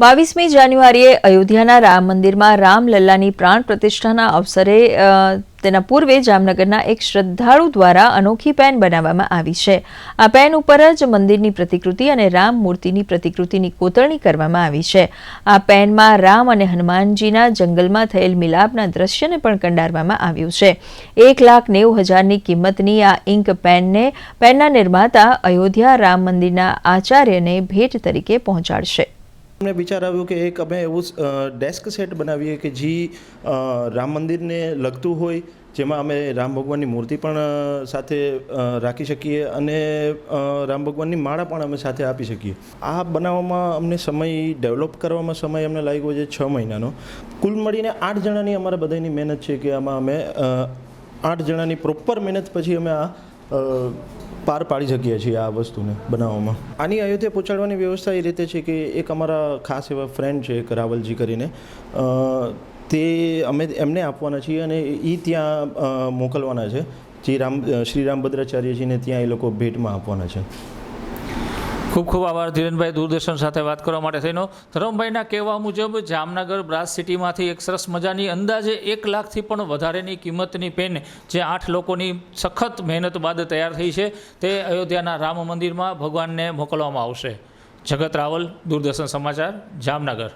બાવીસમી જાન્યુઆરીએ અયોધ્યાના રામ મંદિરમાં રામલલ્લાની પ્રાણ પ્રતિષ્ઠાના અવસરે તેના પૂર્વે જામનગરના એક શ્રદ્ધાળુ દ્વારા અનોખી પેન બનાવવામાં આવી છે. આ પેન ઉપર જ મંદિરની પ્રતિકૃતિ અને રામ મૂર્તિની પ્રતિકૃતિની કોતરણી કરવામાં આવી છે. આ પેનમાં રામ અને હનુમાનજીના જંગલમાં થયેલ મિલાપના દ્રશ્યને પણ કંડારવામાં આવ્યું છે. એક લાખ નેવું હજારની કિંમતની આ ઇંક પેનને, પેનના નિર્માતા અયોધ્યા રામ મંદિરના આચાર્યને ભેટ તરીકે પહોંચાડશે. અમને વિચાર આવ્યો કે એક અમે એવું ડેસ્ક સેટ બનાવીએ કે જે રામ મંદિરને લગતું હોય, જેમાં અમે રામ ભગવાનની મૂર્તિ પણ સાથે રાખી શકીએ અને રામ ભગવાનની માળા પણ અમે સાથે આપી શકીએ. આ બનાવવામાં અમને સમય ડેવલપ કરવામાં સમય અમને લાગ્યો છે છ મહિનાનો. કુલ મળીને આઠ જણાની અમારા બધાની મહેનત છે કે આમાં અમે આઠ જણાની પ્રોપર મહેનત પછી અમે આ પાર પાડી શકીએ છીએ આ વસ્તુને બનાવવામાં. આની અયોધ્યા પહોંચાડવાની વ્યવસ્થા એ રીતે છે કે એક અમારા ખાસ એવા ફ્રેન્ડ છે એક રાવલજી કરીને તે અમે એમને આપવાના છીએ અને એ ત્યાં મોકલવાના છે. જે રામ શ્રી રામભદ્રાચાર્યજીને ત્યાં એ લોકો ભેટમાં આપવાના છે. ખૂબ ખૂબ આભાર ધીરેનભાઈ દૂરદર્શન સાથે વાત કરવા માટે થઈનો. ધરમભાઈના કહેવા મુજબ, જામનગર બ્રાસ સિટીમાંથી એક સરસ મજાની અંદાજે એક લાખથી પણ વધારેની કિંમતની પેન, જે આઠ લોકોની સખત મહેનત બાદ તૈયાર થઈ છે, તે અયોધ્યાના રામ મંદિરમાં ભગવાનને મોકલવામાં આવશે. જગત રાવલ, દૂરદર્શન સમાચાર, જામનગર.